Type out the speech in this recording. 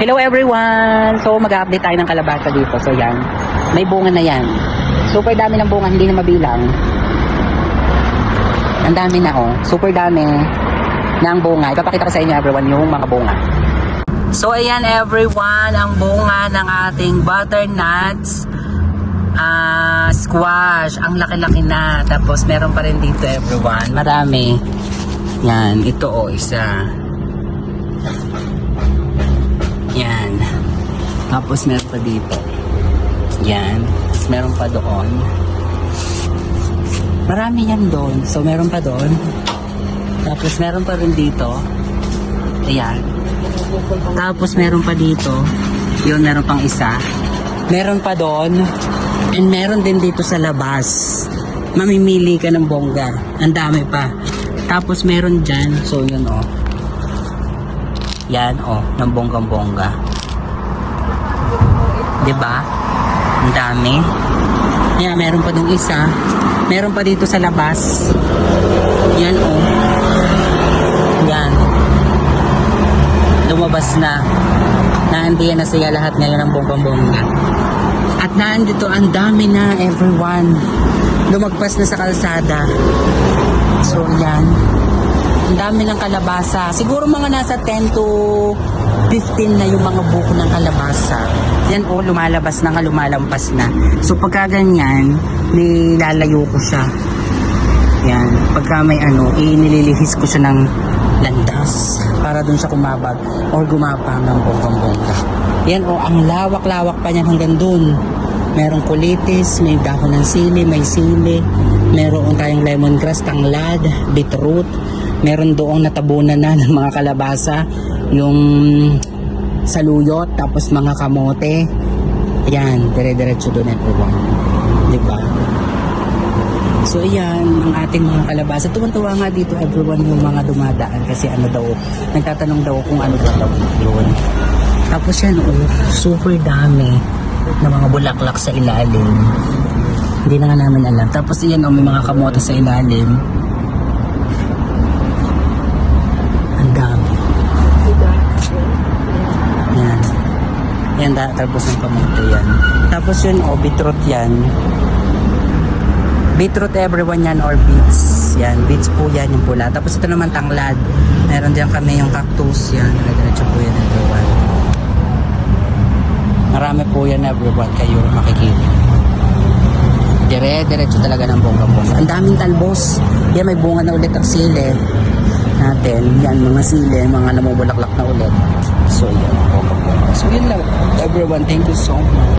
Hello everyone! So mag-update tayo ng kalabasa dito. So yan, may bunga na yan. Super dami ng bunga, hindi na mabilang. Ang dami na oh. Super dami ng bunga. Ipapakita ko sa inyo everyone yung mga bunga. So ayan everyone, ang bunga ng ating butternuts ah squash. Ang laki-laki na. Tapos meron pa rin dito everyone. Marami. Yan, ito oh, isa. Tapos meron pa dito. Yan. Tapos meron pa doon. Marami yan doon. So meron pa doon. Tapos meron pa rin dito. Ayan. Tapos meron pa dito. Yun, meron pang isa. Meron pa doon. And meron din dito sa labas. Mamimili ka ng bongga. Ang dami pa. Tapos meron dyan. So yun oh. Yan oh, ng bonggang-bongga. 'Di ba? Ang dami. Yan, meron pa dong isa. Meron pa dito sa labas. Yan oh. Yan. Lumabas na. Naandiyan na siya lahat ngayon ng bonggang-bongga. At naandito ang dami na everyone. Lumagpas na sa kalsada. So yan. Ang dami ng kalabasa. Siguro mga nasa 10 to 15 na yung mga buko ng kalabasa. Yan o, lumalabas na nga, lumalampas na. So pagka ganyan, nilalayo ko siya. Yan. Pagka may ano, inililihis ko siya ng landas para dun siya kumabag or gumapang ng bonggang-bongga. Yan o, ang lawak-lawak pa niyan hanggang dun. Merong kulitis, may dahon ng sili, may sili, meron tayong lemongrass, tanglad, beetroot, meron doong natabunan na ng mga kalabasa, yung saluyot, tapos mga kamote. Yan, dire-diretso doon everyone. Di ba? So ayan, ang ating mga kalabasa. Tuwan-tuwa nga dito everyone yung mga dumadaan kasi ano daw, nagtatanong daw kung ano ba daw yun. Tapos yan, oh, super dami na mga bulaklak sa ilalim. Hindi na nga namin alam. Tapos yan, oh, may mga kamote sa ilalim. Ang dami. Yan. Yan, da- tapos ng kamote yan. Tapos yun, oh, beetroot yan. Beetroot everyone yan or beets. Yan, beets po yan yung pula. Tapos ito naman tanglad. Meron diyan kami yung cactus. Yan, diretso po yan everyone. Marami po yan everyone kayo makikita. Dire, diretso talaga ng bongga-bongga. Ang daming talbos. Yan, may bunga na ulit ang sili natin. Yan, mga sili, mga namumulaklak na ulit. So, bongga-bongga. So, yun lang. Everyone, thank you so much.